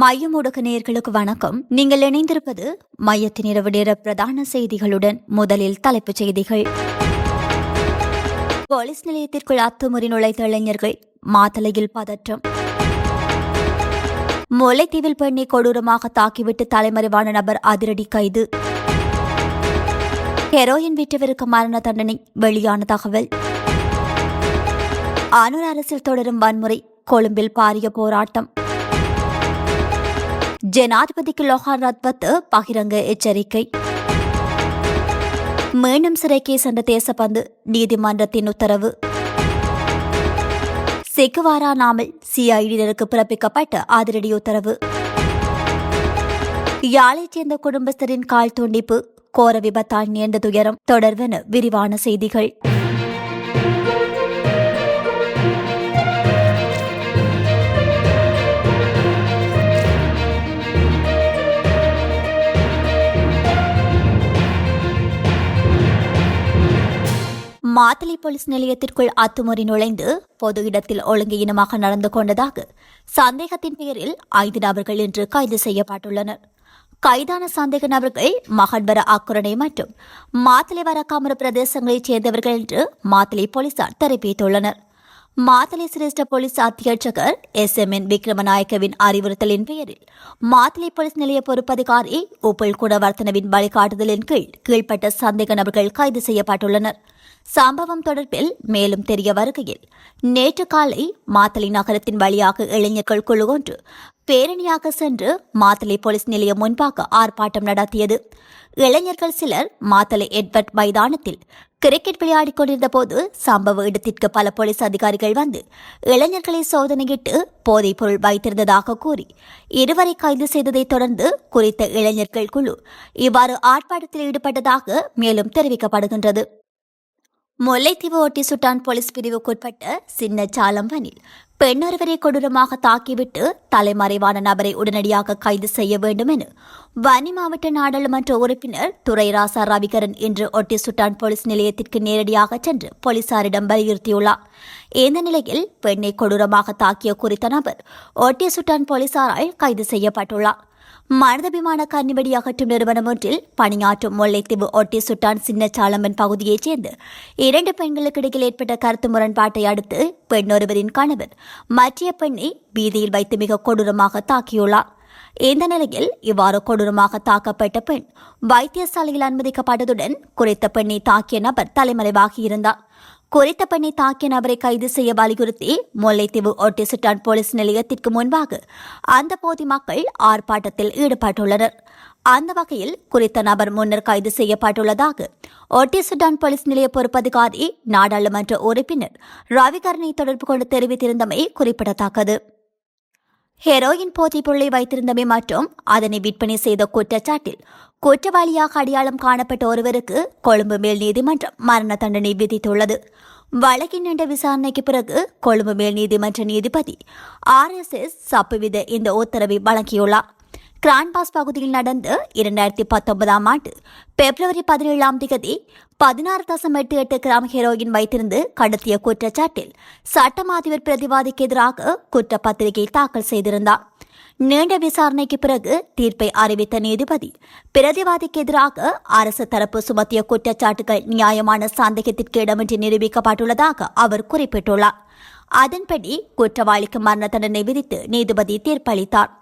மையம் நேர்களுக்கு வணக்கம். நீங்கள் இணைந்திருப்பது மையத்தின் இரவு நேர பிரதான செய்திகளுடன் முதலில் தலைப்புச் செய்திகள். போலீஸ் நிலையத்திற்குள் அத்துமுறை நுழைத்த இளைஞர்கள் மாத்தலையில் பதற்றம். முல்லைத்தீவில் பெண்ணை கொடூரமாக தாக்கிவிட்டு தலைமறைவான நபர் அதிரடி கைது. ஹெரோயின் விற்றவருக்கு மரண தண்டனை வெளியான தகவல். அனூர் அரசில் தொடரும் வன்முறை கொழும்பில் பாரிய போராட்டம். ஜனாதிபதிக்கு லோகார் ரத்வத் பகிரங்க எச்சரிக்கை. மீண்டும் சிறைக்கே சென்ற தேசப்பந்து நீதிமன்றத்தின் உத்தரவு. செக்குவாரா நாமல் சிஐடியினருக்கு பிறப்பிக்கப்பட்ட அதிரடி உத்தரவு. யாழைச் சேர்ந்த குடும்பஸ்தரின் கால் துண்டிப்பு கோர விபத்தால் நேர்ந்த துயரம் தொடர்வென விரிவான செய்திகள். மாத்தளை போலீஸ் நிலையத்திற்குள் அத்துமுறை நுழைந்து பொது இடத்தில் ஒழுங்கு இனமாக நடந்து கொண்டதாக சந்தேகத்தின் பேரில் ஐந்து நபர்கள் இன்று கைது செய்யப்பட்டுள்ளனர். கைதான சந்தேக நபர்கள் மகன்வர அக்குரணை மற்றும் மாத்தளை வரக்காமர பிரதேசங்களைச் சேர்ந்தவர்கள் என்று மாத்தளை போலீசார் தெரிவித்துள்ளனர். மாத்தளை சிரேஷ்ட போலீஸ் அத்தியட்சகர் எஸ் எம் என் விக்ரமநாயக்கவின் அறிவுறுத்தலின் பெயரில் மாத்தளை போலீஸ் நிலைய பொறுப்பதிகாரி உப்புல் குணவர்த்தனவின் வழிகாட்டுதலின் கீழ் கீழ்ப்பட்ட சந்தேக நபர்கள் கைது செய்யப்பட்டுள்ளனர். சம்பவம் தொடர்பில் மேலும் தெரிய வருகையில் நேற்று காலை மாத்தளை நகரத்தின் வழியாக இளைஞர்கள் குழு ஒன்று பேரணியாக சென்று மாத்தளை போலீஸ் நிலையம் முன்பாக ஆர்ப்பாட்டம் நடத்தியது. இளைஞர்கள் சிலர் மாத்தளை எட்வர்ட் மைதானத்தில் கிரிக்கெட் விளையாடிக் கொண்டிருந்த போது சம்பவ இடத்திற்கு பல போலீஸ் அதிகாரிகள் வந்து இளைஞர்களை சோதனையிட்டு போதைப் பொருள் வைத்திருந்ததாக கூறி இருவரை கைது செய்ததைத் தொடர்ந்து குறித்த இளைஞர்கள் குழு இவ்வாறு ஆர்ப்பாட்டத்தில் ஈடுபட்டதாக மேலும் தெரிவிக்கப்படுகின்றது. முல்லைத்தீவு ஒட்டி சுட்டான் போலீஸ் பிரிவுக்குட்பட்ட சின்ன சாலம்பனில். பெண்ணொருவரை கொடூரமாக தாக்கிவிட்டு தலைமறைவான நபரை உடனடியாக கைது செய்ய வேண்டும் என வன்னி மாவட்ட நாடாளுமன்ற உறுப்பினர் துரைராசா ரவிகரன் இன்று ஒட்டி சுட்டான் போலீஸ் நிலையத்திற்கு நேரடியாக சென்று போலீசாரிடம் வலியுறுத்தியுள்ளார். இந்த நிலையில் பெண்ணை கொடூரமாக தாக்கிய குறித்த நபர் ஒட்டி சுட்டான் போலீசாரால் கைது செய்யப்பட்டுள்ளார். மனிதபிமான கன்னிவெடி அகற்றும் நிறுவனம் ஒன்றில் பணியாற்றும் முல்லைத்தீவு ஒட்டி சுட்டான் சின்னச்சாளம்பன் பகுதியைச் சேர்ந்து இரண்டு பெண்களுக்கு இடையில் ஏற்பட்ட கருத்து முரண்பாட்டை அடுத்து பெண் ஒருவரின் கணவர் மற்ற பெண்ணை வீதியில் வைத்து மிக கொடூரமாக தாக்கியுள்ளார். இந்த நிலையில் இவ்வாறு கொடூரமாக தாக்கப்பட்ட பெண் வைத்தியசாலையில் அனுமதிக்கப்பட்டதுடன் குறித்த பெண்ணை தாக்கிய நபர் தலைமறைவாகியிருந்தார் குறித்த பெண்ணை தாக்கிய நபரை கைது செய்ய வலியுறுத்தி முல்லைத்தீவு ஒட்டிசுட்டான் போலீஸ் நிலையத்திற்கு முன்பாக அந்த போதி மக்கள் ஆர்ப்பாட்டத்தில் ஈடுபட்டுள்ளனர். அந்த வகையில் குறித்த நபர் முன்னர் கைது செய்யப்பட்டுள்ளதாக ஒட்டிசுட்டான் போலீஸ் நிலைய பொறுப்பதிகாரி நாடாளுமன்ற உறுப்பினர் ரவிகரனை தொடர்பு கொண்டு தெரிவித்திருந்தமை குறிப்பிடத்தக்கது. ஹெரோயின் போதைப் பொருளை வைத்திருந்தமை மற்றும் அதனை விற்பனை செய்த குற்றச்சாட்டில் குற்றவாளியாக அடையாளம் காணப்பட்ட ஒருவருக்கு கொழும்பு மேல் நீதிமன்றம் மரண தண்டனை விதித்துள்ளது. வழக்கின் நீண்ட விசாரணைக்கு பிறகு கொழும்பு மேல் நீதிமன்ற நீதிபதி ஆர் எஸ் எஸ் சப்புவித இந்த உத்தரவை வழங்கியுள்ளார். கிரான்பாஸ் பகுதியில் நடந்த இரண்டாயிரத்தி பத்தொன்பதாம் ஆண்டு பிப்ரவரி பதினேழாம் தேதி பதினாறு தசம் எட்டு எட்டு கிராம் ஹெரோயின் வைத்திருந்து கடத்திய குற்றச்சாட்டில் சட்டம் அதிபர் பிரதிவாதிக்கு எதிராக குற்றப்பத்திரிகை தாக்கல் செய்திருந்தார். நீண்ட விசாரணைக்கு பிறகு தீர்ப்பை அறிவித்த நீதிபதி பிரதிவாதிக்கு எதிராக அரசு தரப்பு சுமத்திய குற்றச்சாட்டுகள் நியாயமான சந்தேகத்திற்கு இடமின்றி நிரூபிக்கப்பட்டுள்ளதாக அவர் குறிப்பிட்டுள்ளார். அதன்படி குற்றவாளிக்கு மரண தண்டனை விதித்து நீதிபதி தீர்ப்பளித்தார்.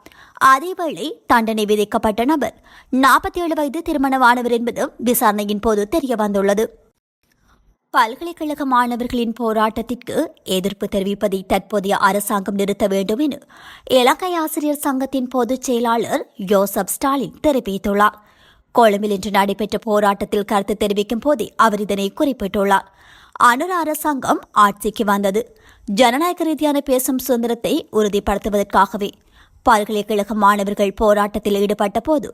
அதேவேளை தண்டனை விதிக்கப்பட்ட நபர் நாற்பத்தி ஏழு வயது திருமணமானவர் என்பதும் விசாரணையின் போது தெரிய வந்துள்ளது பல்கலைக்கழக மாணவர்களின் போராட்டத்திற்கு எதிர்ப்பு தெரிவிப்பதை தற்போதைய அரசாங்கம் நிறுத்த வேண்டும் என இலங்கை ஆசிரியர் சங்கத்தின் பொதுச் செயலாளர் யோசப் ஸ்டாலின் தெரிவித்துள்ளார். கொழும்பில் இன்று நடைபெற்ற போராட்டத்தில் கருத்து தெரிவிக்கும் போதே அவர் இதனை குறிப்பிட்டுள்ளார். அனுர அரசாங்கம் ஆட்சிக்கு வந்தது. ஜனநாயக ரீதியான பேசும் சுதந்திரத்தை உறுதிப்படுத்துவதற்காகவே பல்கலைக்கழக மாணவர்கள் போராட்டத்தில் ஈடுபட்ட போது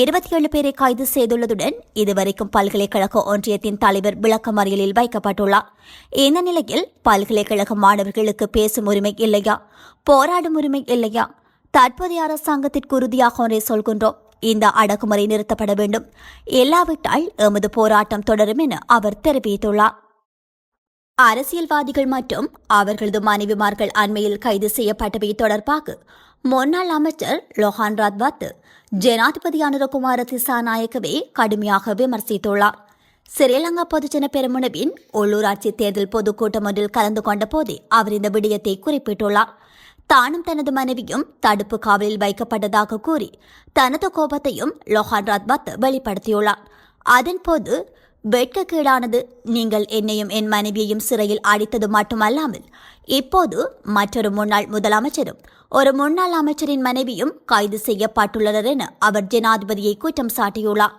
இருபத்தி ஏழு பேரை கைது செய்துள்ளதுடன் இதுவரைக்கும் பல்கலைக்கழக ஒன்றியத்தின் தலைவர் விளக்கமறியலில் வைக்கப்பட்டுள்ளார். இந்த நிலையில் பல்கலைக்கழக மாணவர்களுக்கு பேசும் உரிமை இல்லையா? போராடும் உரிமை இல்லையா? தற்போதைய அரசாங்கத்திற்கு உறுதியாக ஒன்றை சொல்கின்றோம். இந்த அடக்குமுறை நிறுத்தப்பட வேண்டும். இல்லாவிட்டால் எமது போராட்டம் தொடரும் என அவர் தெரிவித்துள்ளார். அரசியல்வாதிகள் மற்றும் அவர்களது மனைவிமார்கள் அண்மையில் கைது செய்யப்பட்டவை தொடர்பாக முன்னாள் அமைச்சர் லொஹான் ராத்வாத் ஜனாதிபதி அனுரகுமார திசாநாயக்கவே கடுமையாக விமர்சித்துள்ளார். ஸ்ரீலங்கா பொதுஜன பெருமுனவின் உள்ளூராட்சி தேர்தல் பொதுக்கூட்டம் ஒன்றில் கலந்து கொண்ட போதே அவர் இந்த விடயத்தை குறிப்பிட்டுள்ளார். தானும் தனது மனைவியும் தடுப்பு காவலில் வைக்கப்பட்டதாக கூறி தனது கோபத்தையும் லொஹான் ராத்வாத் வெளிப்படுத்தியுள்ளார். அதன்போது வெட்கக்கீடானது. நீங்கள் என்னையும் என் மனைவியையும் சிறையில் அடித்தது மட்டுமல்லாமல் இப்போது மற்றொரு முன்னாள் முதலமைச்சரும் ஒரு முன்னாள் அமைச்சரின் மனைவியும் கைது செய்யப்பட்டுள்ளனர் என அவர் ஜனாதிபதியை குற்றம் சாட்டியுள்ளார்.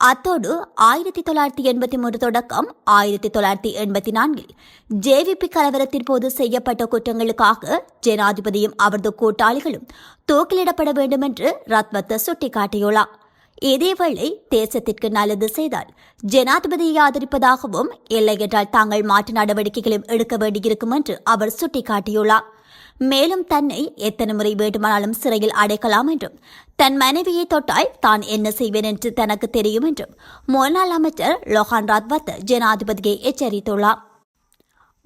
அத்தோடு ஆயிரத்தி தொள்ளாயிரத்தி எண்பத்தி மூன்று தொடக்கம் ஆயிரத்தி தொள்ளாயிரத்தி எண்பத்தி நான்கில் ஜேவிபி கலவரத்தின் போது செய்யப்பட்ட குற்றங்களுக்காக ஜனாதிபதியும் அவரது கூட்டாளிகளும் தூக்கிலிடப்பட வேண்டும் என்று ரத்வத்த சுட்டிக்காட்டியுள்ளார். இதேவேளை தேசத்திற்கு நல்லது செய்தால் ஜனாதிபதியை ஆதரிப்பதாகவும் இல்லை என்றால் தாங்கள் மாற்று நடவடிக்கைகளும் எடுக்க வேண்டியிருக்கும் என்று அவர் சுட்டிக்காட்டியுள்ளார். மேலும் தன்னை எத்தனை முறை வேண்டுமானாலும் சிறையில் அடைக்கலாம் என்றும் தன் மனைவியை தொட்டால் தான் என்ன செய்வேன் என்று தனக்கு தெரியும் என்றும் முன்னாள் அமைச்சர் லொஹான் ராத்வத் ஜனாதிபதியை எச்சரித்துள்ளார்.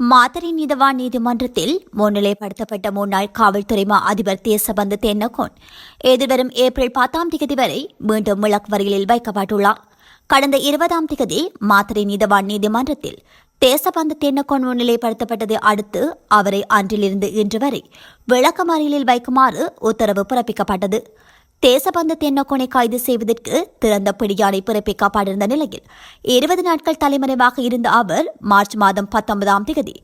மாத்தரை நீதவான் நீதிமன்றத்தில் முன்னிலைப்படுத்தப்பட்ட முன்னாள் காவல்துறை மா அதிபர் தேசபந்து தென்னகோன். எதிர்வரும் ஏப்ரல் பத்தாம் தேதி வரை மீண்டும் விளக்கு வைக்கப்பட்டுள்ளார். கடந்த இருபதாம் தேதி மாத்தரை நீதவான் நீதிமன்றத்தில் தேசபந்து தென்னகோன் முன்னிலைப்படுத்தப்பட்டதை அடுத்து அவரை அன்றிலிருந்து இன்று வரை விளக்கமறியலில் வைக்குமாறு உத்தரவு பிறப்பிக்கப்பட்டது. தேசபந்து தென்னக்கோனை கைது செய்வதற்கு திறந்த பிடியாணை பிறப்பிக்கப்பட்டிருந்த நிலையில் இருபது நாட்கள் தலைமறைவாக இருந்த அவர் மார்ச் மாதம் பத்தொன்பதாம் தேதி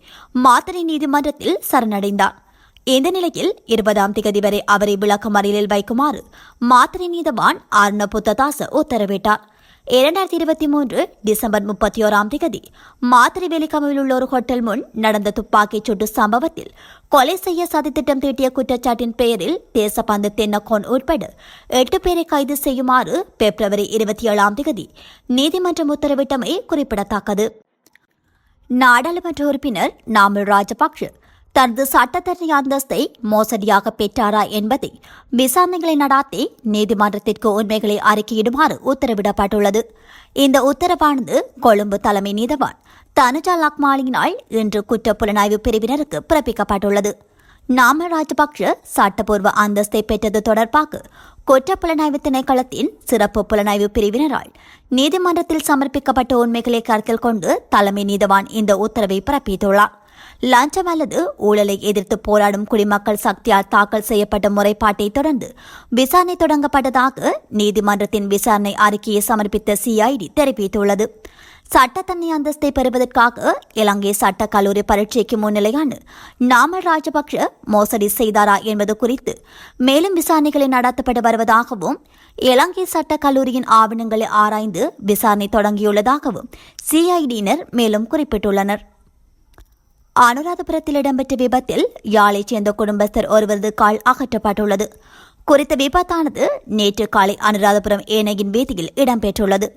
மாத்தனை நீதிமன்றத்தில் சரணடைந்தார். இந்த நிலையில் இருபதாம் தேதி வரை அவரை விளக்கமறியலில் வைக்குமாறு மாத்திரை நீதவான் ஆர்ண புத்ததாச உத்தரவிட்டார். இரண்டாயிரத்தி இருபத்தி மூன்று டிசம்பர் முப்பத்தி ஓராம் தேதி மாத்திரை வேலிக்கமையில் உள்ள ஒரு ஹோட்டல் முன் நடந்த துப்பாக்கிச் சூட்டு சம்பவத்தில் கொலை செய்ய சதித்திட்டம் தீட்டிய குற்றச்சாட்டின் பெயரில் தேசப்பந்து தென்னகோன் உட்பட எட்டு பேரை கைது செய்யுமாறு பிப்ரவரி இருபத்தி ஏழாம் தேதி நீதிமன்றம் உத்தரவிட்டமை குறிப்பிடத்தக்கது. நாடாளுமன்ற உறுப்பினர் நாமல் ராஜபக்ஷ தனது சட்டத்தரணி அந்தஸ்தை மோசடியாக பெற்றாரா என்பதை விசாரணைகளை நடாத்தி நீதிமன்றத்திற்கு உண்மைகளை அறிக்கையிடுமாறு உத்தரவிடப்பட்டுள்ளது. இந்த உத்தரவானது கொழும்பு தலைமை நீதவான் தனுஜா லக்மாலியினால் இன்று குற்றப்புலனாய்வு பிரிவினருக்கு பிறப்பிக்கப்பட்டுள்ளது. நாம ராஜபக்ஷ சட்டப்பூர்வ அந்தஸ்தை பெற்றது தொடர்பாக குற்றப்புலனாய்வு திணைக்களத்தின் சிறப்பு புலனாய்வு பிரிவினரால் நீதிமன்றத்தில் சமர்ப்பிக்கப்பட்ட உண்மைகளை கருத்தில் கொண்டு தலைமை நீதவான் இந்த உத்தரவை பிறப்பித்துள்ளார். லஞ்சம் அல்லது ஊழலை எதிர்த்து போராடும் குடிமக்கள் சக்தியால் தாக்கல் செய்யப்பட்ட முறைப்பாட்டை தொடர்ந்து விசாரணை தொடங்கப்பட்டதாக நீதிமன்றத்தின் விசாரணை அறிக்கையை சமர்ப்பித்த சிஐடி தெரிவித்துள்ளது. சட்டத்தண்ணி அந்தஸ்தை பெறுவதற்காக இலங்கை சட்ட கல்லூரி பரீட்சைக்கு முன்னிலையான நாமல் ராஜபக்ஷ மோசடி செய்தாரா என்பது குறித்து மேலும் விசாரணைகளை நடத்தப்பட்டு வருவதாகவும் இலங்கை சட்ட கல்லூரியின் ஆவணங்களை ஆராய்ந்து விசாரணை தொடங்கியுள்ளதாகவும் சிஐடியினர் மேலும் குறிப்பிட்டுள்ளனர். அனுராதபுரத்தில் இடம்பெற்ற விபத்தில் யாழைச் சேர்ந்த குடும்பஸ்தர் ஒருவரது கால் அகற்றப்பட்டுள்ளது. குறித்த விபத்தானது நேற்று காலை அனுராதபுரம் ஏனையின் வீதியில் இடம்பெற்றுள்ளது.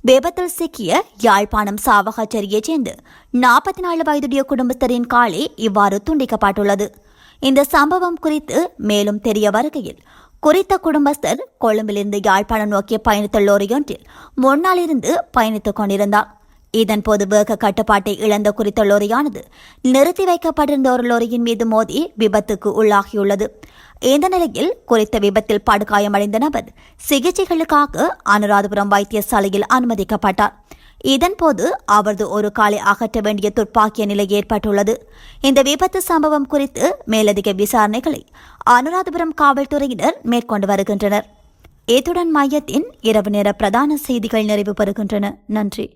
விபத்தில் சிக்கிய யாழ்ப்பாணம் சாவகச்சேரியைச் சேர்ந்து நாற்பத்தி நாலு வயதுடைய குடும்பஸ்தரின் காலே இவ்வாறு துண்டிக்கப்பட்டுள்ளது. இந்த சம்பவம் குறித்து மேலும் தெரிய வருகையில் குறித்த குடும்பஸ்தர் கொழும்பிலிருந்து யாழ்ப்பாணம் நோக்கிய பயணித்த லோரியொன்றில் முன்னாலிருந்து பயணித்துக் கொண்டிருந்தார். இதன்போது வேக கட்டுப்பாட்டை இழந்த குறித்த லோரியானது நிறுத்தி வைக்கப்பட்டிருந்த ஒரு லோரியின் மீது மோதி விபத்துக்கு உள்ளாகியுள்ளது. இந்த நிலையில் குறித்த விபத்தில் படுகாயமடைந்த நபர் சிகிச்சைகளுக்காக அனுராதபுரம் வைத்தியசாலையில் அனுமதிக்கப்பட்டார். இதன்போது அவரது ஒரு காலை அகற்ற வேண்டிய துப்பாக்கிய நிலை ஏற்பட்டுள்ளது. இந்த விபத்து சம்பவம் குறித்து மேலதிக விசாரணைகளை அனுராதபுரம் காவல்துறையினர் மேற்கொண்டு வருகின்றனர். இத்துடன் மையத்தின் இரவு நேர பிரதான செய்திகள் நிறைவு பெறுகின்றன. நன்றி.